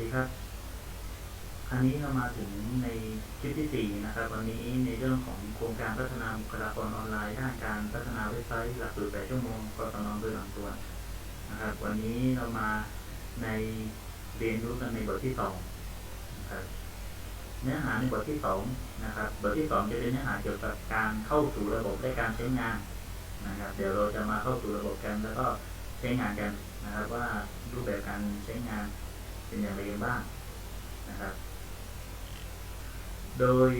ดีครับคราวนี้เรามาถึงในคลิปที่สี่นะครับ วันนี้ในเรื่องของโครงการพัฒนาบุคลากรออนไลน์ด้านการพัฒนาเว็บไซต์หลักสูตร8ชั่วโมงกศนโดยหลังตัวนะครับ วันนี้เรามาในเรียนรู้กันในบทที่สองนะครับเนื้อหาในบทที่สองนะครับ บทที่สองจะเป็นเนื้อหาเกี่ยวกับการเข้าสู่ระบบและการใช้งานนะครับ เดี๋ยวเราจะมาเข้าสู่ระบบกันแล้วก็ใช้งานกันนะครับ ว่ารูปแบบการใช้งาน เป็นอย่างไรกันบ้างนะครับ โดย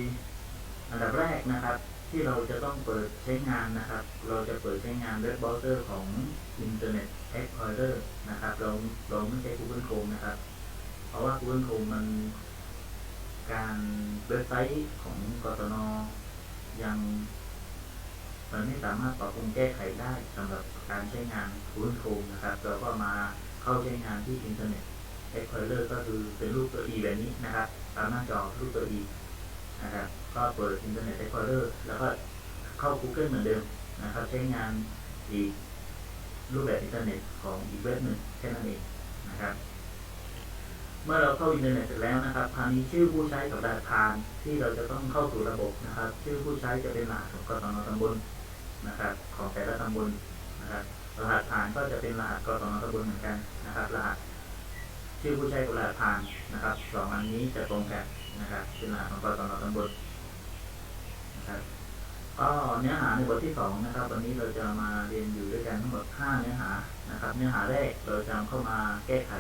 อันดับแรกนะครับ ที่เราจะต้องเปิดใช้งานนะครับ เราจะเปิดใช้งานเว็บเบราว์เซอร์ของ Internet Explorer นะครับ เราเราไม่ใช้ Google Chrome นะครับ เพราะว่า Google Chrome มันการเว็บไซต์ของกศนยังมันไม่สามารถปรับปรุงแก้ไขได้สำหรับการใช้งาน Google Chrome นะครับ เราก็มาเข้าใช้งานที่ Internet Explorer ก็คือเป็นรูปตัว E แบบนี้นะครับตามหน้าจอรูปตัว E นะครับก็เปิด Internet Explorer แล้วก็เข้า Google เหมือนเดิมนะครับใช้งานอีกรูปแบบอินเทอร์เน็ตของอีกเว็บหนึ่งแค่นั้นเองนะครับ เมื่อเราเข้าอินเทอร์เน็ตเสร็จแล้วนะครับคราวนี้ชื่อผู้ใช้กับรหัสผ่านที่เราจะต้องเข้าสู่ระบบนะครับ ชื่อผู้ใช้จะเป็นรหัสของกศนตำบลนะครับ ของแต่ละตำบลนะครับรหัสผ่านก็จะเป็นรหัสกศนตำบลเหมือนกันนะครับ รหัส ชื่อผู้ใช้กับรหัสผ่านนะครับสองอันนี้จะตรงกันนะครับเป็นรหัสของกศนตำบลนะครับก็เนื้อหาในบทที่สองนะครับ วันนี้เราจะมาเรียนอยู่ด้วยกันทั้งหมดห้าเนื้อหานะครับ เนื้อหาแรกเราจะเข้ามาแก้ไข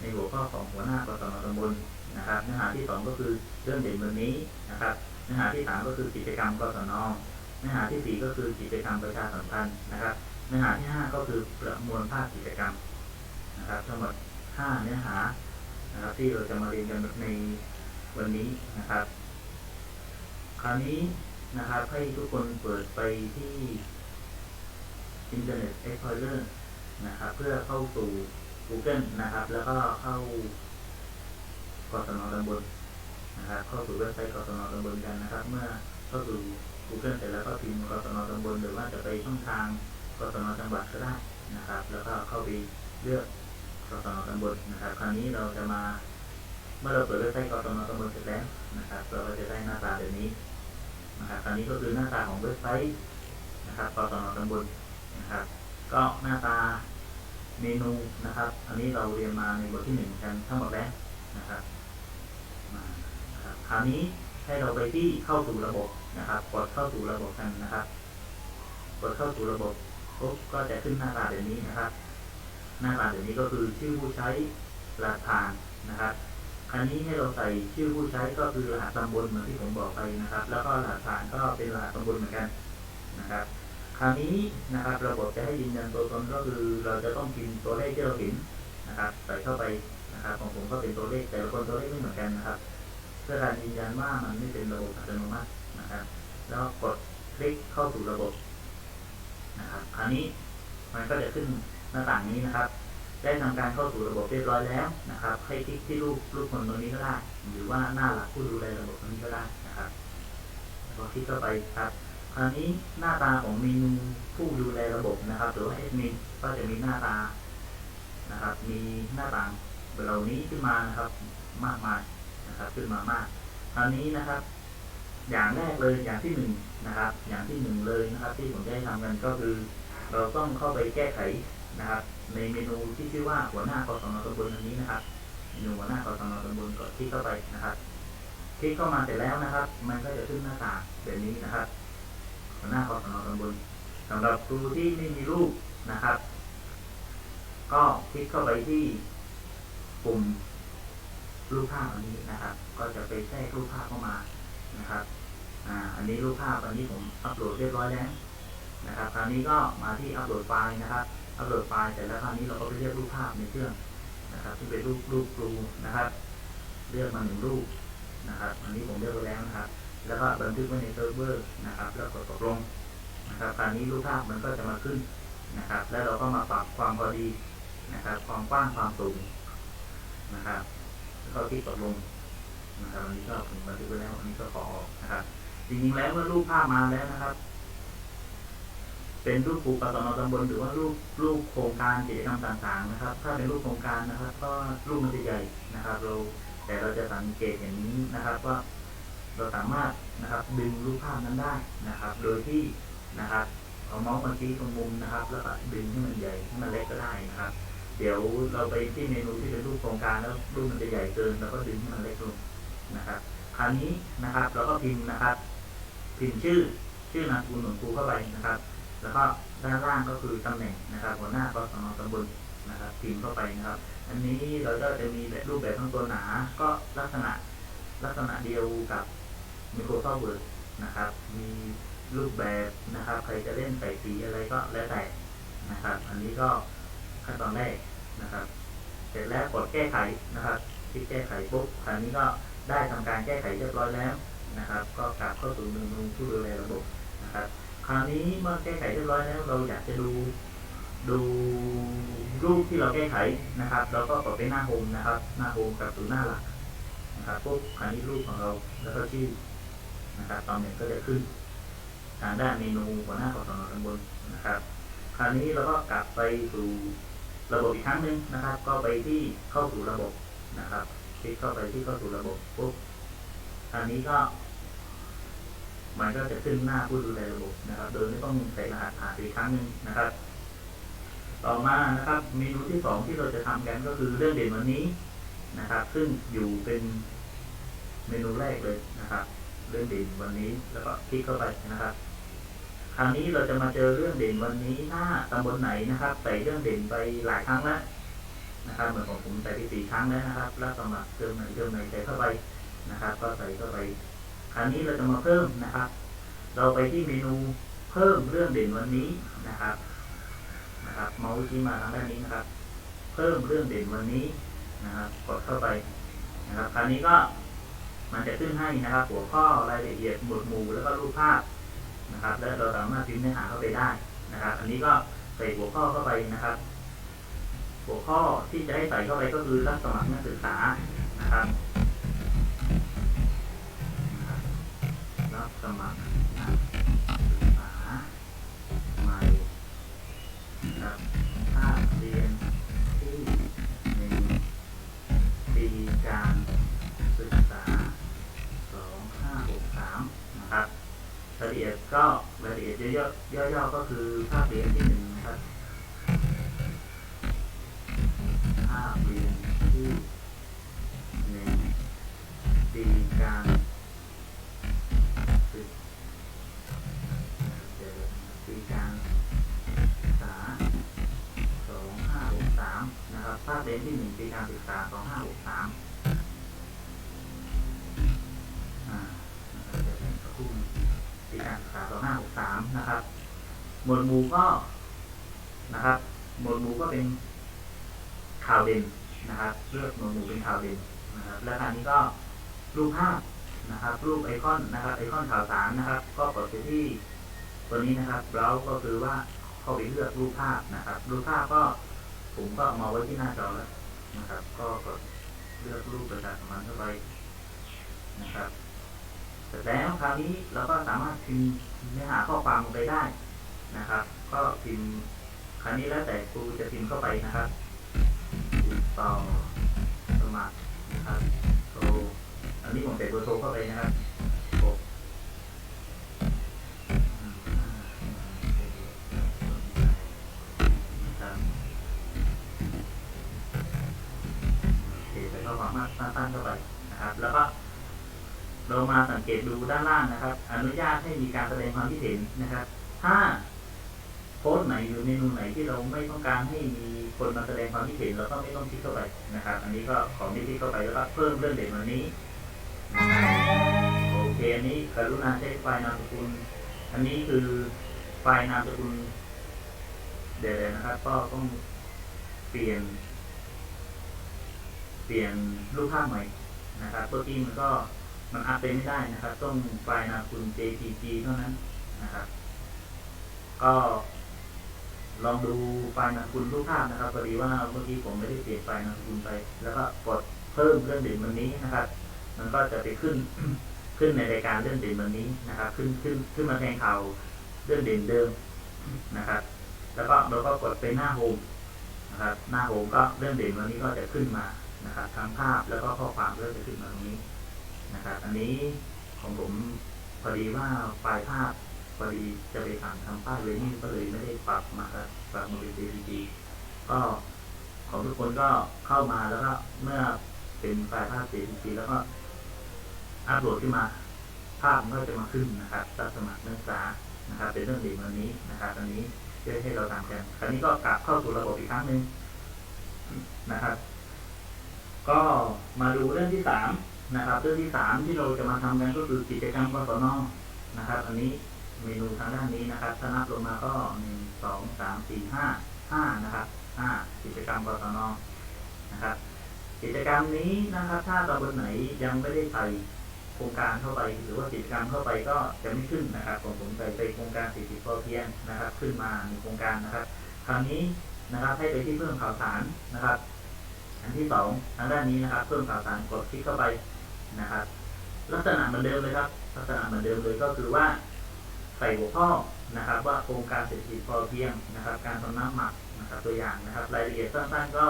ในหัวข้อของหัวหน้ากศนตำบลนะครับ เนื้อหาที่สองก็คือเรื่องเด่นวันนี้นะครับ เนื้อหาที่สามก็คือกิจกรรมกศนเนื้อหาที่สี่ก็คือกิจกรรมประชาสัมพันธ์นะครับ เนื้อหาที่ห้าก็คือประมวลภาพกิจกรรมนะครับ ทั้งหมด ห้าเนื้อหานะครับที่เราจะมาเรียนกันในวันนี้นะครับ คราวนี้นะครับให้ทุกคนเปิดไปที่ Internet Explorer นะครับ เพื่อเข้าสู่ Google นะครับ แล้วก็เข้ากศนตำบลนะครับ เข้าสู่เว็บไซต์กศนตำบลกันนะครับ เมื่อเข้าสู่ Google เสร็จแล้วก็พิมพ์กศนตำบลหรือว่าจะไปช่องทางกศนจังหวัดก็ได้นะครับ แล้วก็เข้าไปเลือก กศนตำบลนะครับ คราวนี้เราจะมาเมื่อเราเปิดเว็บไซต์กศนตำบลเสร็จแล้วนะครับ เราก็จะได้หน้าตาแบบนี้นะครับคราวนี้ก็คือหน้าตาของเว็บไซต์นะครับกศนตำบลนะครับ ก็หน้าตาเมนูนะครับ อันนี้เราเรียนมาในบทที่หนึ่งกันทั้งหมดแล้วนะครับมานะครับคราวนี้ให้เราไปที่เข้าสู่ระบบนะครับ กดเข้าสู่ระบบกันนะครับ กดเข้าสู่ระบบปุ๊บก็จะขึ้นหน้าตาแบบนี้นะครับ หน้าตาแบบนี้ก็คือชื่อผู้ใช้รหัสผ่านนะครับคราวนี้ให้เราใส่ชื่อผู้ใช้ก็คือรหัสตำบลเหมือนที่ผมบอกไปนะครับ แล้วก็รหัสผ่านก็เป็นรหัสตำบลเหมือนกันนะครับคราวนี้นะครับระบบจะให้ยืนยันตัวตนก็คือเราจะต้องพิมพ์ตัวเลขที่เราเห็นนะครับ ใส่เข้าไปนะครับของผมก็เป็นตัวเลขแต่ละคนตัวเลขไม่เหมือนกันนะครับ เพื่อการยืนยันว่ามันไม่เป็นระบบอัตโนมัตินะครับ แล้วกดคลิกเข้าสู่ระบบนะครับคราวนี้มันก็จะขึ้น หน้าต่างนี้นะครับ ได้ทำการเข้าสู่ระบบเรียบร้อยแล้วนะครับ ให้คลิกที่รูปรูปคนตรงนี้ก็ได้ หรือว่าหน้าหลักผู้ดูแลระบบตรงนี้ก็ได้นะครับแล้วก็คลิกเข้าไปครับ คราวนี้หน้าตาของเมนูผู้ดูแลระบบนะครับ หรือว่าแอดมินก็จะมีหน้าตานะครับ มีหน้าต่างเหล่านี้ขึ้นมานะครับ มากมายนะครับ ขึ้นมามากคราวนี้นะครับ อย่างแรกเลยอย่างที่หนึ่งนะครับ อย่างที่หนึ่งเลยนะครับ ที่ผมจะให้ทำกันก็คือ เราต้องเข้าไปแก้ไข นะครับ ในเมนูที่ชื่อว่าหัวหน้ากศนตำบลอันนี้นะครับเมนูหัวหน้ากศนตำบลกดคลิกเข้าไปนะครับ คลิกเข้ามาเสร็จแล้วนะครับ มันก็จะขึ้นหน้าต่างแบบนี้นะครับ หัวหน้ากศนตำบลสำหรับครูที่ไม่มีรูปนะครับ ก็คลิกเข้าไปที่ปุ่มรูปภาพอันนี้นะครับ ก็จะไปแทรกรูปภาพเข้ามานะครับ อ่า อันนี้รูปภาพอันนี้ผมอัปโหลดเรียบร้อยแล้ว นะครับคราวนี้ก็มาที่อัปโหลดไฟล์นะครับอัปโหลดไฟล์เสร็จแล้วคราวนี้เราก็ไปเลือกรูปภาพในเครื่องนะครับที่เป็นรูปรูปครูนะครับ เลือกมาหนึ่งรูปนะครับอันนี้ผมเลือกไว้แล้วนะครับ แล้วก็บันทึกไว้ในเซิร์ฟเวอร์นะครับ แล้วกดตกลงนะครับคราวนี้รูปภาพมันก็จะมาขึ้นนะครับ แล้วเราก็มาปรับความพอดีนะครับ ความกว้างความสูงนะครับแล้วก็คลิกตกลงนะครับอันนี้ก็ผมบันทึกไว้แล้วอันนี้ก็ขอออกนะครับจริงๆแล้วเมื่อรูปภาพมาแล้วนะครับ เป็นรูปครูกศนตำบลหรือว่ารูปรูปโครงการกิจกรรมต่างๆนะครับ ถ้าเป็นรูปโครงการนะครับ ก็รูปมันจะใหญ่นะครับ เราแต่เราจะสังเกตเห็นนะครับว่าเราสามารถนะครับดึงรูปภาพนั้นได้นะครับ โดยที่นะครับเอาเมาส์มาชี้ตรงมุมนะครับ แล้วก็ดึงให้มันใหญ่ให้มันเล็กก็ได้นะครับ เดี๋ยวเราไปที่เมนูที่เป็นรูปโครงการแล้วรูปมันจะใหญ่เกินเราก็ดึงให้มันเล็กลงนะครับ คราวนี้นะครับเราก็พิมพ์นะครับ พิมพ์ชื่อชื่อนามสกุลของครูเข้าไปนะครับ แล้วก็ด้านล่างก็คือตำแหน่งนะครับหัวหน้ากศนตำบลนะครับพิมพ์เข้าไปนะครับ อันนี้เราก็จะมีแบบรูปแบบทั้งตัวหนา ก็ลักษณะลักษณะเดียวกับ Microsoft Word นะครับ มีรูปแบบนะครับ ใครจะเล่นใส่สีอะไรก็แล้วแต่นะครับ อันนี้ก็ขั้นตอนแรกนะครับ เสร็จแล้วกดแก้ไขนะครับคลิกแก้ไขปุ๊บคราวนี้ก็ได้ทำการแก้ไขเรียบร้อยแล้วนะครับ ก็กลับเข้าสู่เมนูผู้ดูแลระบบนะครับ คราวนี้เมื่อแก้ไขเรียบร้อยแล้ว เราอยากจะดูดูรูปที่เราแก้ไขนะครับเราก็กดไปหน้าโฮมนะครับ หน้าโฮมกับสู่หน้าหลักนะครับปุ๊บคราวนี้รูปของเราแล้วก็ชื่อนะครับตอนนี้ก็จะขึ้นทางด้านเมนูหัวหน้ากศนตำบลนะครับ คราวนี้เราก็กลับไปสู่ระบบอีกครั้งหนึ่งนะครับ ก็ไปที่เข้าสู่ระบบนะครับ คลิกเข้าไปที่เข้าสู่ระบบปุ๊บคราวนี้ก็ มันก็จะขึ้นหน้าผู้ดูแลระบบนะครับ โดยไม่ต้องใส่รหัสผ่านอีกครั้งหนึ่งนะครับ ต่อมานะครับเมนูที่สองที่เราจะทำกันก็คือเรื่องเด่นวันนี้นะครับ ซึ่งอยู่เป็นเมนูแรกเลยนะครับ เรื่องเด่นวันนี้แล้วก็คลิกเข้าไปนะครับคราวนี้เราจะมาเจอเรื่องเด่นวันนี้ถ้าตำบลไหนนะครับ ใส่เรื่องเด่นไปหลายครั้งแล้วนะครับ เหมือนของผมใส่ไปสี่ครั้งแล้วนะครับ แล้วสมัครเติมไหนเติมไหนใส่เข้าไปนะครับ ก็ใส่เข้าไป คราวนี้เราจะมาเพิ่มนะครับ เราไปที่เมนูเพิ่มเรื่องเด่นวันนี้นะครับนะครับ เมาส์ชี้มาทางด้านนี้นะครับ เพิ่มเรื่องเด่นวันนี้นะครับ กดเข้าไปนะครับ คราวนี้ก็มันจะขึ้นให้นะครับ หัวข้อรายละเอียดหมวดหมู่แล้วก็รูปภาพนะครับ และเราสามารถพิมพ์เนื้อหาเข้าไปได้นะครับ อันนี้ก็ใส่หัวข้อเข้าไปนะครับ หัวข้อที่จะให้ใส่เข้าไปก็คือรับสมัครนักศึกษานะครับ สมัครนักศึกษาใหม่นะครับภาคเรียนที่หนึ่งปีการศึกษาสองห้าหกสามนะครับรายละเอียดก็รายละเอียดย่อยๆย่อๆก็คือภาคเรียนที่หนึ่งนะครับภาคเรียนที่หนึ่งปีการ ปีการศึกษาสองห้าหกสามนะครับภาคเรียนที่หนึ่งปีการศึกษาสองห้าหกสามอ่านะครับเดี๋ยวเป็นสักครู่หนึ่งปีการศึกษาสองห้าหกสามนะครับ หมวดหมู่ก็นะครับ หมวดหมู่ก็เป็นข่าวเด่นนะครับ เลือกหมวดหมู่เป็นข่าวเด่นนะครับ แล้วคราวนี้ก็รูปภาพ นะครับรูปไอคอนนะครับไอคอนข่าวสารนะครับ ก็กดไปที่ตัวนี้นะครับเราก็คือว่าเข้าไปเลือกรูปภาพนะครับ รูปภาพก็ผมก็เอามาไว้ที่หน้าจอแล้วนะครับ ก็กดเลือกรูปประชาสัมพันธ์เข้าไปนะครับเสร็จแล้วคราวนี้เราก็สามารถพิมพ์เนื้อหาข้อความลงไปได้นะครับ ก็พิมพ์คราวนี้แล้วแต่ครูจะพิมพ์เข้าไปนะครับติดต่อสมัครนะครับโทร นนี้ผมใส่เบอร์โทรเข้าไปนะครับหกนะครับโอเคใส่ข้อความมาตั้งเข้าไปนะครับ แล้วก็เรามาสังเกตดูด้านล่างนะครับ อนุญาตให้มีการแสดงความคิดเห็นนะครับ ถ้าโพสต์ไหนหรือเมนูไหนที่เราไม่ต้องการให้มีคนมาแสดงความคิดเห็นเราก็ไม่ต้องคลิกเข้าไปนะครับ อันนี้ก็ของที่คลิกเข้าไปแล้วก็เพิ่มเรื่องเด่นวันนี้ โอเคอันนี้กรุณาใช้ไฟนามสกุล อันนี้คือไฟนามสกุลเดี๋ยวนะครับ ก็ต้องเปลี่ยน เปลี่ยนรูปภาพใหม่นะครับเมื่อกี้มันก็มันอัพไปไม่ได้นะครับ ต้องไฟล์นามสกุล JPG เท่านั้นนะครับ ก็ลองดูไฟล์นามสกุลรูปภาพนะครับพอดีว่าเมื่อกี้ผมไม่ได้เปลี่ยนไฟล์นามสกุลไป แล้วก็กดเพิ่มเรื่องเด่นวันนี้นะครับ มันก็จะไปขึ้นขึ้นในรายการเรื่องเด่นวันนี้นะครับ ขึ้นขึ้นขึ้นมาแทนข่าวเรื่องเด่นเดิมนะครับ แล้วก็เราก็กดไปหน้าโฮมนะครับหน้าโฮมก็เรื่องเด่นวันนี้ก็จะขึ้นมานะครับทั้งภาพแล้วก็ข้อความก็จะขึ้นมาตรงนี้นะครับ อันนี้ของผมพอดีว่าไฟล์ภาพพอดีจะไปสั่งทำป้ายเวนี่ก็เลยไม่ได้ปรับมาครับปรับมาเป็น JPG ก็ของทุกคนก็เข้ามาแล้วก็เมื่อเป็นไฟล์ภาพ JPG แล้วก็ อัปโหลดขึ้นมา ภาพมันก็จะมาขึ้นนะครับรับสมัครนักศึกษานะครับ เป็นเรื่องด่นวันนี้นะครับอันนี้เพื่อให้เราตามกันคราวนี้ก็กลับเข้าสู่ระบบอีกครั้งหนึ่งนะครับ ก็มาดูเรื่องที่สามนะครับ เรื่องที่สามที่เราจะมาทำกันก็คือกิจกรรมกศนนะครับ อันนี้เมนูทางด้านนี้นะครับถ้านับลงมาก็หนึ่งสองสามสี่ห้าห้านะครับห้ากิจกรรมกศนนะครับ กิจกรรมนี้นะครับ ถ้าตำบลไหนยังไม่ได้ใส่ โครงการเข้าไปหรือว่ากิจกรรมเข้าไปก็จะไม่ขึ้นนะครับผมผมใส่ไปโครงการสี่สิบพอเพียงนะครับ ขึ้นมาในโครงการนะครับ คราวนี้นะครับให้ไปที่เพิ่มข่าวสารนะครับ อันที่สองทางด้านนี้นะครับ เพิ่มข่าวสารกดคลิกเข้าไปนะครับ ลักษณะเหมือนเดิมเลยครับ ลักษณะเหมือนเดิมเลยก็คือว่าใส่หัวข้อนะครับ ว่าโครงการเศรษฐกิจพอเพียงนะครับ การทำน้ำหมักนะครับ ตัวอย่างนะครับ รายละเอียดสั้นๆก็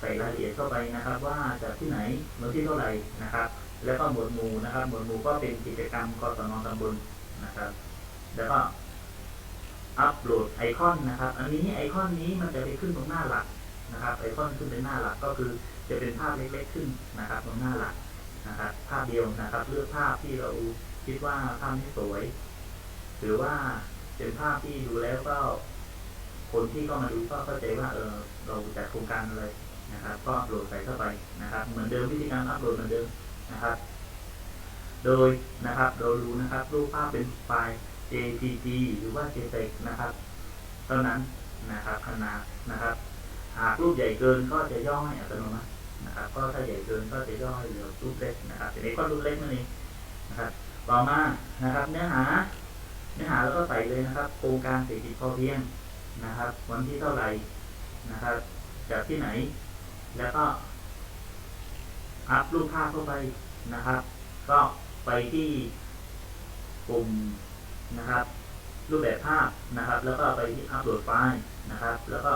ใส่รายละเอียดเข้าไปนะครับ ว่าจากที่ไหนเมื่อที่เท่าไหร่นะครับ แล้วก็หมวดหมู่นะครับ หมวดหมู่ก็เป็นกิจกรรมกศนตำบลนะครับ แล้วก็อัปโหลดไอคอนนะครับ อันนี้ไอคอนนี้มันจะไปขึ้นตรงหน้าหลักนะครับ ไอคอนขึ้นเป็นหน้าหลักก็คือจะเป็นภาพเล็กๆขึ้นนะครับตรงหน้าหลักนะครับ ภาพเดียวนะครับ เลือกภาพที่เราคิดว่าภาพนี้สวย หรือว่าเป็นภาพที่ดูแล้วก็ คนที่เข้ามาดูก็เข้าใจว่าเออเราจัดโครงการอะไรนะครับ ก็อัปโหลดใส่เข้าไปนะครับ เหมือนเดิมวิธีการอัปโหลดเหมือนเดิม นะครับ โดยนะครับเราดูนะครับรูปภาพเป็นไฟล์ JPG หรือว่า JPEG นะครับ เท่านั้นนะครับขนาดนะครับ หากรูปใหญ่เกินก็จะย่อให้อัตโนมัตินะครับ ก็ถ้าใหญ่เกินก็จะย่อให้เหลือรูปเล็กนะครับทีนี้ก็รูปเล็กนั่นเองนะครับ ต่อมานะครับ เนื้อหา เนื้อหาแล้วก็ใส่เลยนะครับ โครงการเศรษฐกิจพอเพียงนะครับ วันที่เท่าไหร่นะครับ จากที่ไหน แล้วก็ อัพรูปภาพเข้าไปนะครับ ก็ไปที่ปุ่มนะครับ รูปแบบภาพนะครับ แล้วก็ไปที่อัปโหลดไฟล์นะครับ แล้วก็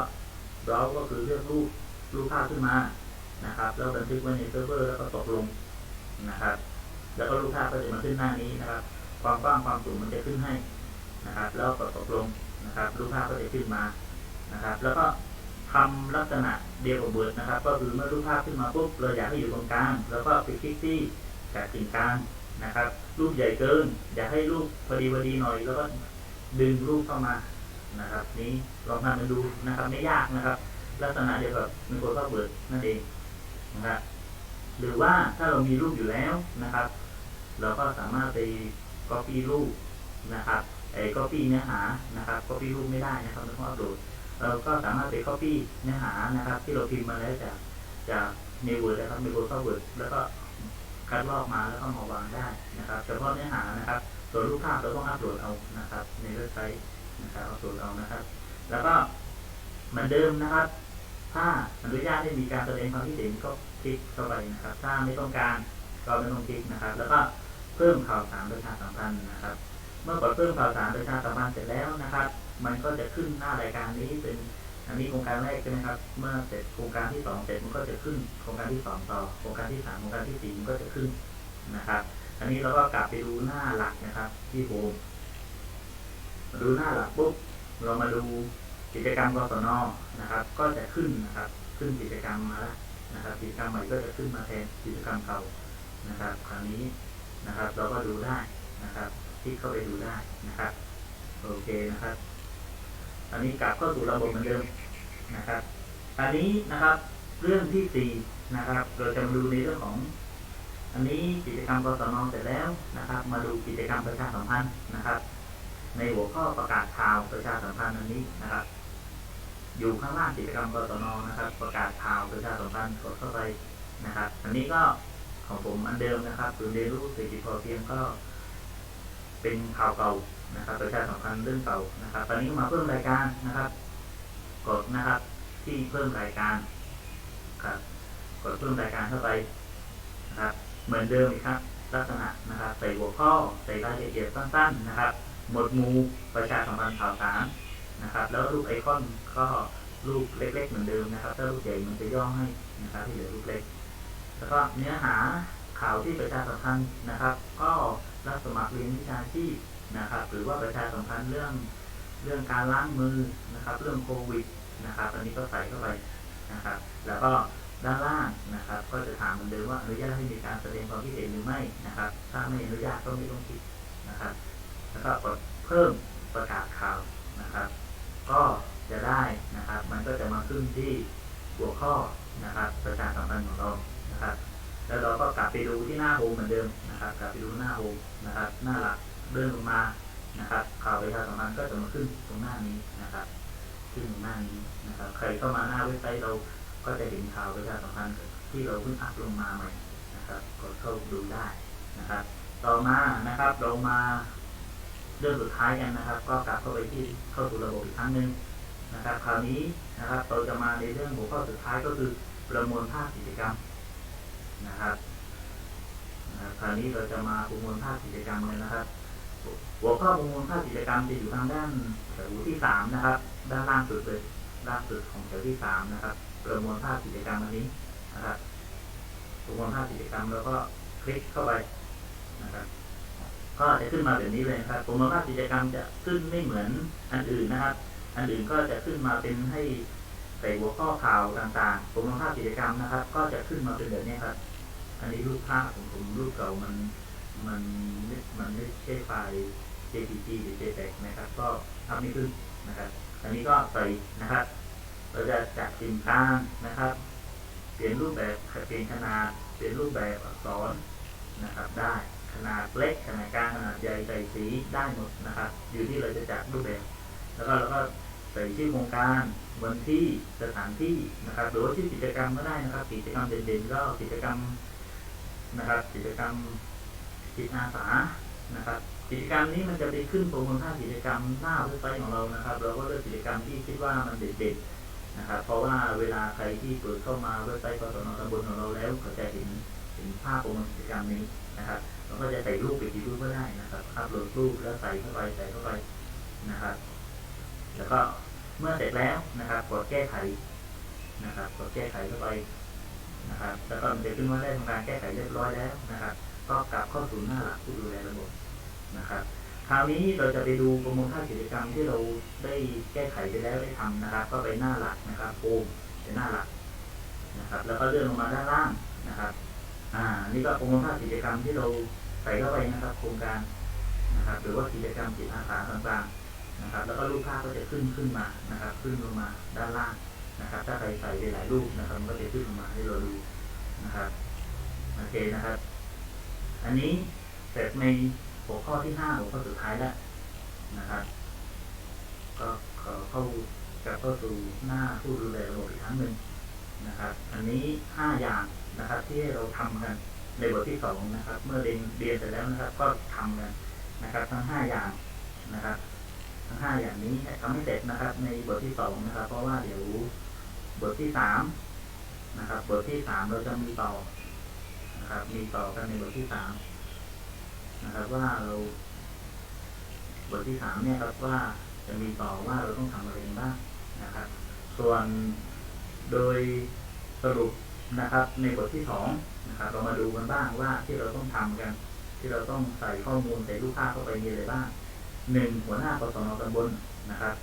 เราก็คือเลือกรูปรูปภาพขึ้นมานะครับ แล้วบันทึกไว้ในเซิร์ฟเวอร์แล้วก็ตกลงนะครับ แล้วก็รูปภาพก็จะมาขึ้นหน้านี้นะครับ ความกว้างความสูงมันจะขึ้นให้นะครับ แล้วก็ตกลงนะครับ รูปภาพก็จะขึ้นมานะครับ แล้วก็ ทำลักษณะเดียวกับเบิร์ดนะครับ ก็คือเมื่อรูปภาพขึ้นมาปุ๊บเราอยากให้อยู่ตรงกลางแล้วก็ไปคลิกที่แถบกึ่งกลางนะครับ รูปใหญ่เกิน อยากให้รูปพอดีพอดีหน่อย แล้วก็ดึงรูปเข้ามานะครับ นี้ลองทำกันดูนะครับไม่ยากนะครับ ลักษณะเดียวกับ Microsoft Word นั่นเองนะครับหรือว่าถ้าเรามีรูปอยู่แล้วนะครับ เราก็สามารถไป copy รูปนะครับไอ้ copy เนื้อหานะครับ copy รูปไม่ได้นะครับต้องอัปโหลด เราก็สามารถไป copy เนื้อหานะครับ ที่เราพิมพ์มาแล้วจากจากใน Word นะครับ Microsoft Word แล้วก็คัดลอกมาแล้วก็มาวางได้นะครับเฉพาะเนื้อหานะครับ ส่วนรูปภาพเราต้องอัปโหลดเอานะครับ ในเว็บไซต์นะครับอัปโหลดเอานะครับ แล้วก็เหมือนเดิมนะครับ ถ้าอนุญาตให้มีการแสดงความคิดเห็นก็คลิกเข้าไปนะครับ ถ้าไม่ต้องการก็ไม่ต้องคลิกนะครับ แล้วก็เพิ่มข่าวสารประชาสัมพันธ์นะครับ เมื่อกดเพิ่มข่าวสารประชาสัมพันธ์เสร็จแล้วนะครับ มันก็จะขึ้นหน้ารายการนี้เป็นอันนี้โครงการแรกใช่ไหมครับ เมื่อเสร็จโครงการที่สองเสร็จมันก็จะขึ้นโครงการที่สองต่อ โครงการที่สามโครงการที่สี่มันก็จะขึ้นนะครับ อันนี้เราก็กลับไปดูหน้าหลักนะครับ ที่โฮมมาดูหน้าหลักปุ๊บเรามาดูกิจกรรมกศนนะครับ ก็จะขึ้นนะครับ ขึ้นกิจกรรมมาแล้วนะครับ กิจกรรมใหม่ก็จะขึ้นมาแทนกิจกรรมเก่านะครับคราวนี้นะครับ เราก็ดูได้นะครับคลิกเข้าไปดูได้นะครับ โอเคนะครับ อันนี้กลับเข้าสู่ระบบเหมือนเดิมนะครับอันนี้นะครับเรื่องที่สี่นะครับ เราจะมาดูในเรื่องของ อันนี้กิจกรรมกศนเสร็จแล้วนะครับ มาดูกิจกรรมประชาสัมพันธ์นะครับ ในหัวข้อประกาศข่าวประชาสัมพันธ์อันนี้นะครับ อยู่ข้างล่างกิจกรรมกศนนะครับ ประกาศข่าวประชาสัมพันธ์กดเข้าไปนะครับ อันนี้ก็ของผมอันเดิมนะครับศูนย์เรียนรู้เศรษฐกิจพอเพียงก็ เป็นข่าวเก่านะครับประชาสัมพันธ์เรื่องเก่านะครับ ตอนนี้ก็มาเพิ่มรายการนะครับ กดนะครับที่เพิ่มรายการครับกดเพิ่มรายการเข้าไปนะครับเหมือนเดิมครับ ลักษณะนะครับใส่หัวข้อใส่รายละเอียดสั้นๆนะครับบหมวดหมู่ประชาสัมพันธ์ข่าวสารนะครับ แล้วรูปไอคอนก็รูปเล็ก ๆ เหมือนเดิมนะครับ ถ้ารูปใหญ่มันจะย่อให้นะครับที่เหลือรูปเล็ก แล้วก็เนื้อหาข่าวที่ประชาสัมพันธ์นะครับ ก็ รับสมัครเรียนวิชาชีพนะครับ หรือว่าประชาสัมพันธ์เรื่องเรื่องการล้างมือนะครับ เรื่องโควิดนะครับ อันนี้ก็ใส่เข้าไปนะครับ แล้วก็ด้านล่างนะครับ ก็จะถามเหมือนเดิมว่าอนุญาตให้มีการแสดงความคิดเห็นหรือไม่นะครับ ถ้าไม่อนุญาตก็ไม่ต้องคิดนะครับ แล้วก็กดเพิ่มประกาศข่าวนะครับ ก็จะได้นะครับ มันก็จะมาขึ้นที่หัวข้อนะครับ ประชาสัมพันธ์ของเรานะครับ แล้วเราก็กลับไปดูที่หน้าโฮมเหมือนเดิมนะครับ กลับไปดูหน้าโฮมนะครับ หน้าหลักเลื่อนลงมานะครับข่าวประชาสัมพันธ์ก็จะมาขึ้นตรงหน้านี้นะครับ ขึ้นตรงหน้านี้นะครับ ใครเข้ามาหน้าเว็บไซต์เราก็จะเห็นข่าวประชาสัมพันธ์ที่เราเพิ่งอัพลงมาใหม่นะครับกดเข้าดูได้นะครับ ต่อมานะครับเรามาเรื่องสุดท้ายกันนะครับ ก็กลับเข้าไปที่เข้าสู่ระบบอีกครั้งหนึ่งนะครับ คราวนี้นะครับเราจะมาในเรื่องหัวข้อสุดท้ายก็คือประมวลภาพกิจกรรม นะครับคราวนี้เราจะมาประมวลภาพกิจกรรมกันนะครับ หัวข้อประมวลภาพกิจกรรมจะอยู่ทางด้านแถวที่สามนะครับ ด้านล่างสุดเลยล่างสุดของแถวที่สามนะครับ ประมวลภาพกิจกรรมอันนี้นะครับประมวลภาพกิจกรรมแล้วก็คลิกเข้าไปนะครับก็จะขึ้นมาแบบนี้เลยนะครับประมวลภาพกิจกรรมจะขึ้นไม่เหมือนอันอื่นนะครับ อันอื่นก็จะขึ้นมาเป็นให้ใส่หัวข้อข่าวต่างๆประมวลภาพกิจกรรมนะครับ ก็จะขึ้นมาเป็นแบบนี้ครับ อันนี้รูปภาพของผมรูปเก่ามันมันไม่มันไม่ใช่ไฟล์ JPG หรือ JPEG นะครับ ก็ทำไม่ขึ้นนะครับ อันนี้ก็ใส่นะครับ เราจะจัดสิ่งกลางนะครับ เปลี่ยนรูปแบบเปลี่ยนขนาด เปลี่ยนรูปแบบอักษรนะครับ ได้ขนาดเล็กขนาดกลางขนาดใหญ่ใส่สีได้หมดนะครับ อยู่ที่เราจะจัดรูปแบบ แล้วก็เราก็ใส่ชื่อโครงการวันที่สถานที่นะครับ หรือว่าชื่อกิจกรรมก็ได้นะครับ กิจกรรมเด่นๆก็กิจกรรม นะครับ กิจกรรมจิตอาสานะครับ กิจกรรมนี้มันจะไปขึ้นโปรโมชั่นกิจกรรมหน้าเว็บไซต์ของเรานะครับ เราก็เลือกกิจกรรมที่คิดว่ามันเด่นๆนะครับ เพราะว่าเวลาใครที่เปิดเข้ามาเว็บไซต์กสนตำบลของเราแล้วก็จะเห็นเห็นภาพโปรโมชั่นกิจกรรมนี้นะครับเราก็จะใส่รูปไปกี่รูปก็ได้นะครับอัพโหลดรูปแล้วใส่เข้าไปใส่เข้าไปนะครับ แล้วก็เมื่อเสร็จแล้วนะครับ กดแก้ไขนะครับ กดแก้ไขเข้าไป นะครับแล้วก็มันจะขึ้นว่าได้ทำการแก้ไขเรียบร้อยแล้วนะครับ ก็กลับเข้าสู่หน้าหลักผู้ดูแลระบบนะครับคราวนี้เราจะไปดูประมวลภาพกิจกรรมที่เราได้แก้ไขไปแล้วได้ทำนะครับ ก็ไปหน้าหลักนะครับโฮมเป็นหน้าหลักนะครับ แล้วก็เลื่อนลงมาด้านล่างนะครับ อ่า นี่ก็ประมวลภาพกิจกรรมที่เราใส่เข้าไปนะครับ โครงการนะครับ หรือว่ากิจกรรมจิตอาสาต่างๆนะครับ แล้วก็รูปภาพก็จะขึ้นขึ้นมานะครับ ขึ้นลงมาด้านล่าง นะครับถ้าใครใส่ไปหลายรูปนะครับมันก็จะขึ้นมาให้เราดูนะครับโอเคนะครับ อันนี้เสร็จในหัวข้อที่ห้าหัวข้อสุดท้ายแล้วนะครับก็ขอเข้ากลับเข้าสู่หน้าผู้ดูแลระบบอีกครั้งหนึ่งนะครับ อันนี้ห้าอย่างนะครับ ที่เราทำกันในบทที่สองนะครับ เมื่อเรียนเรียนเสร็จแล้วนะครับ ก็ทำกันนะครับ ทั้งห้าอย่างนะครับ ห้าอย่างนี้ทำให้เสร็จนะครับ ในบทที่สองนะครับ เพราะว่าเดี๋ยวบทที่สามนะครับบทที่สามเราจะมีต่อนะครับ มีต่อกันในบทที่สามนะครับ ว่าเราบทที่สามเนี่ยครับว่าจะมีต่อว่าเราต้องทำอะไรบ้างนะครับ ส่วนโดยสรุปนะครับ ในบทที่สองนะครับ เรามาดูกันบ้างว่าที่เราต้องทำกัน ที่เราต้องใส่ข้อมูลใส่รูปภาพเข้าไปมีอะไรบ้าง หนึ่งหัวหน้ากศนตำบลนะครับ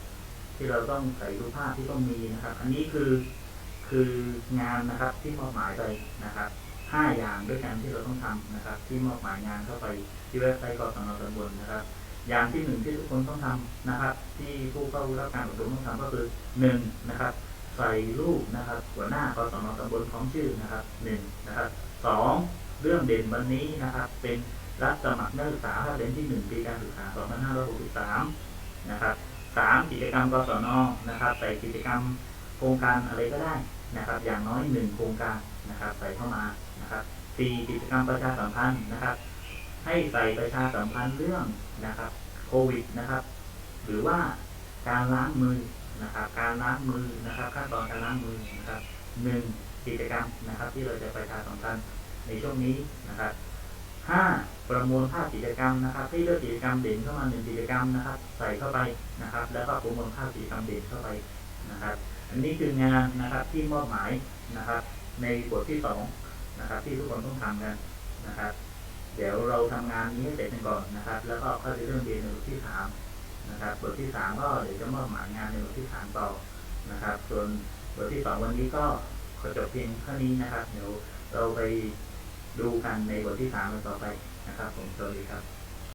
ที่เราต้องใส่รูปภาพที่ต้องมีนะครับ อันนี้คือคืองานนะครับที่มอบหมายไปนะครับห้าอย่างด้วยกันที่เราต้องทำนะครับ ที่มอบหมายงานเข้าไปที่เว็บไซต์กศนตำบลนะครับ อย่างที่หนึ่งที่ทุกคนต้องทำนะครับ ที่ผู้เข้ารับการอบรมต้องทำก็คือหนึ่งนะครับ ใส่รูปนะครับ หัวหน้ากศนตำบลพร้อมชื่อนะครับหนึ่งนะครับสองเรื่องเด่นวันนี้นะครับ เป็น รับสมัครนักศึกษาภาเรียนที่หนึ่งปีการศึกษา 2563 นะครับสามกิจกรรมกศนนะครับใส่กิจกรรมโครงการอะไรก็ได้นะครับ อย่างน้อยหนึ่งโครงการนะครับ ใส่เข้ามานะครับสี่กิจกรรมประชาสัมพันธ์นะครับ ให้ใส่ประชาสัมพันธ์เรื่องนะครับโควิดนะครับ หรือว่าการล้างมือนะครับ การล้างมือนะครับขั้นตอนการล้างมือนะครับหนึ่งกิจกรรมนะครับ ที่เราจะประชาสัมพันธ์ในช่วงนี้นะครับห้า ประมวลภาพกิจกรรมนะครับ ให้เลือกกิจกรรมเด่นเข้ามาหนึ่งกิจกรรมนะครับ ใส่เข้าไปนะครับ แล้วก็ประมวลภาพกิจกรรมเด่นเข้าไปนะครับ อันนี้คืองานนะครับที่มอบหมายนะครับ ในบทที่สองนะครับ ที่ทุกคนต้องทำกันนะครับ เดี๋ยวเราทำงานนี้ให้เสร็จกันก่อนนะครับ แล้วก็ค่อยไปเริ่มเรียนในบทที่สามนะครับ บทที่สามก็เดี๋ยวจะมอบหมายงานในบทที่สามต่อนะครับ ส่วนบทที่สองวันนี้ก็ขอจบเพียงเท่านี้นะครับ เดี๋ยวเราไปดูกันในบทที่สามกันต่อไปนะครับผมสวัสดีครับ